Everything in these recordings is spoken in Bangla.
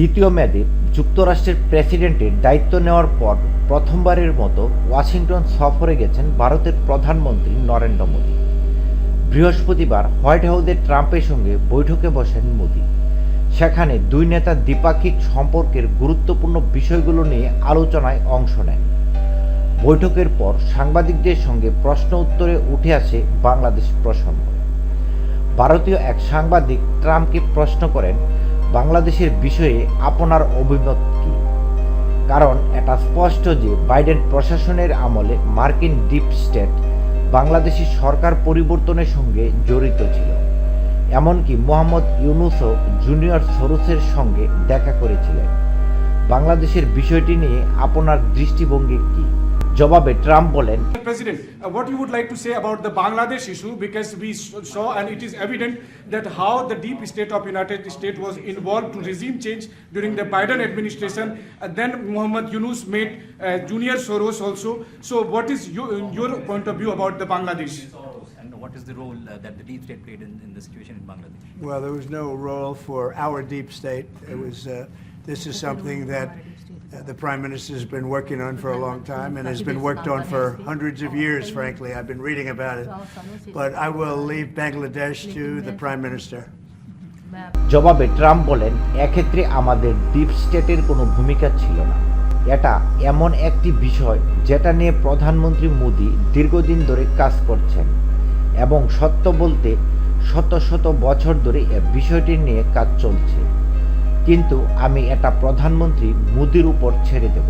দ্বিতীয় মেয়াদে যুক্তরাষ্ট্রের প্রেসিডেন্টের দায়িত্ব নেওয়ার পর প্রথমবারের মতো ওয়াশিংটন সফরে গেছেন ভারতের প্রধানমন্ত্রী নরেন্দ্র মোদী। বৃহস্পতিবার হোয়াইট হাউসে ট্রাম্পের সঙ্গে বৈঠকে বসেন মোদী। সেখানে দুই নেতা দ্বিপাক্ষিক সম্পর্কের গুরুত্বপূর্ণ বিষয়গুলো নিয়ে আলোচনায় অংশ নেন। বৈঠকের পর সাংবাদিকদের সঙ্গে প্রশ্ন উত্তরে উঠে আসে বাংলাদেশ প্রসঙ্গ। ভারতীয় এক সাংবাদিক ট্রাম্পকে প্রশ্ন করেন বাংলাদেশের বিষয়ে আপনার অভিমত কী? কারণ এটা স্পষ্ট যে বাইডেন প্রশাসনের আমলে মার্কিন ডিপ স্টেট বাংলাদেশি সরকার পরিবর্তনের সঙ্গে জড়িত ছিল। এমনকি মোহাম্মদ ইউনুসও জুনিয়র সরুসের সঙ্গে দেখা করেছিলেন। বাংলাদেশের বিষয়টি নিয়ে আপনার দৃষ্টিভঙ্গি কী? জবাবে ট্রাম্প বলেন President, uh, what you would like to say about the Bangladesh issue because we s- saw and it is evident that how the deep state of United States was involved to regime change during the Biden administration. And then Muhammad Yunus made uh, Junior Soros also. So what is your, your point of view about the Bangladesh? And what is the role uh, that the deep state played in, in the situation in Bangladesh? Well, there was no role for our deep state. It was, uh, this is something that uh, the Prime Minister has been working on for a long time and has been worked on for hundreds of years, frankly. I've been reading about it. But I will leave Bangladesh to the Prime Minister. জবাবে ট্রাম্প বলেন এক্ষেত্রে আমাদের ডিপ স্টেটের কোনো ভূমিকা ছিল না এটা এমন একটি বিষয় যেটা নিয়ে প্রধানমন্ত্রী মোদী দীর্ঘদিন ধরে কাজ করছেন এবং সত্য বলতে শত শত বছর ধরে এ বিষয়টি নিয়ে কাজ চলছে কিন্তু আমি এটা প্রধানমন্ত্রী মোদির উপর ছেড়ে দেব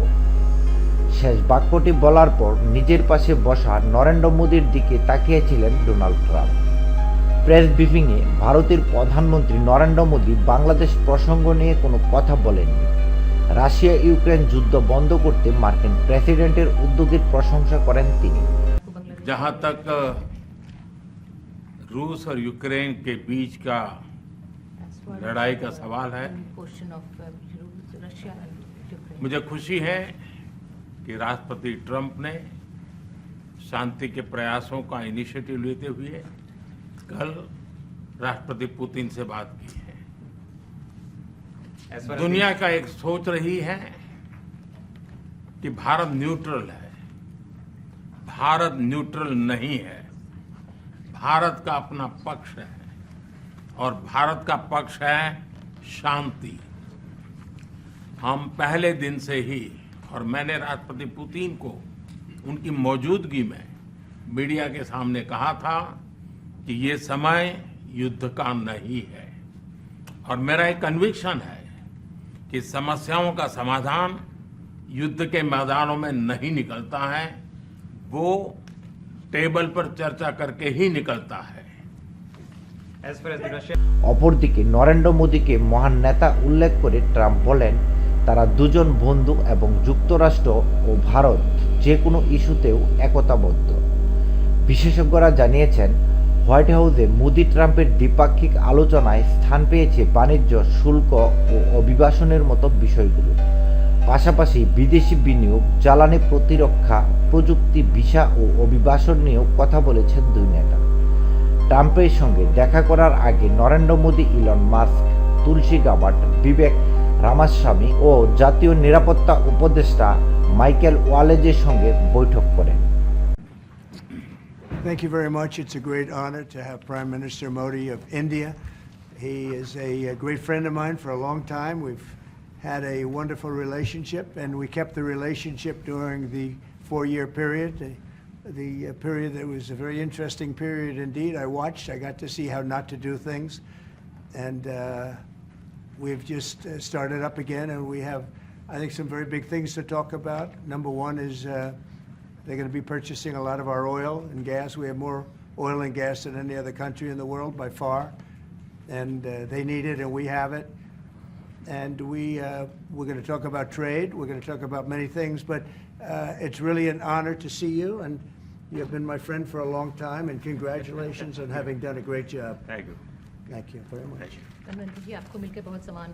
শেষ বাক্যটি বলার পর নিজের পাশে বসা নরেন্দ্র মোদীর দিকে তাকিয়েছিলেন ডোনাল্ড ট্রাম্প প্রেস ব্রিফিংয়ে ভারতের প্রধানমন্ত্রী নরেন্দ্র মোদী বাংলাদেশ প্রসঙ্গ নিয়ে কোনো কথা বলেননি রাশিয়া ইউক্রেন যুদ্ধ বন্ধ করতে মার্কিন প্রেসিডেন্টের উদ্যোগের প্রশংসা করেন তিনি जहां तक अ, रूस और यूक्रेन के बीच का लड़ाई का सवाल है। uh, Ukraine. मुझे खुशी है कि राष्ट्रपति ट्रंप ने शांति के प्रयासों का इनिशिएटिव लेते हुए कल राष्ट्रपति पुतिन से बात की है। दुनिया का एक सोच रही है कि भारत न्यूट्रल है। भारत न्यूट्रल नहीं है। भारत का अपना पक्ष है। और भारत का पक्ष है शांति। हम पहले दिन से ही और मैंने राष्ट्रपति पुतिन को उनकी मौजूदगी में मीडिया के सामने कहा था कि ये समय युद्ध का नहीं है। और मेरा एक कन्विक्शन है कि समस्याओं का समाधान युद्ध के मैदानों में नहीं निकलता है, वो टेबल पर चर्चा करके ही निकलता है। অপরদিকে নরেন্দ্র মোদীকে মহান নেতা উল্লেখ করে ট্রাম্প বলেন, তারা দুজন বন্ধু এবং যুক্তরাষ্ট্র ও ভারত যে কোনো ইস্যুতেও একতাবদ্ধ। বিশেষজ্ঞরা জানিয়েছেন, হোয়াইট হাউসে মোদি ট্রাম্পের দ্বিপাক্ষিক আলোচনায় স্থান পেয়েছে বাণিজ্য, শুল্ক ও অভিবাসনের মতো বিষয়গুলো। পাশাপাশি বিদেশি বিনিয়োগ, জ্বালানি প্রতিরক্ষা, প্রযুক্তি, ভিসা ও অভিবাসন নিয়েও কথা বলেছেন দুই নেতা। ট্রাম্পের সঙ্গে দেখা করার আগে Narendra Modi Elon Musk Tulsi Gabbard Vivek Ramaswamy ও জাতীয় নিরাপত্তা উপদেষ্টা মাইকেল ওয়ালেজের সঙ্গে বৈঠক করেন Thank you very much. It's a great honor to have Prime Minister Modi of India. He is a, uh great friend of mine for a long time. We've had a wonderful relationship, and we kept the relationship during the four-year period. The, uh, period that was a very interesting period indeed. I watched. I got to see how not to do things, and uh, we've just uh, started up again, and we have, I think, some very big things to talk about. Number one is. Uh, they're going to be purchasing a lot of our oil and gas. We have more oil and gas than any other country in the world by far. And uh, they need it, and we have it. And we, uh, we're going to talk about trade. We're going to talk about many things. But uh, it's really an honor to see you. And you have been my friend for a long time. And congratulations on having done a great job. Thank you Thank you very much. प्रधानमंत्री जी आपको मिलकर बहुत समान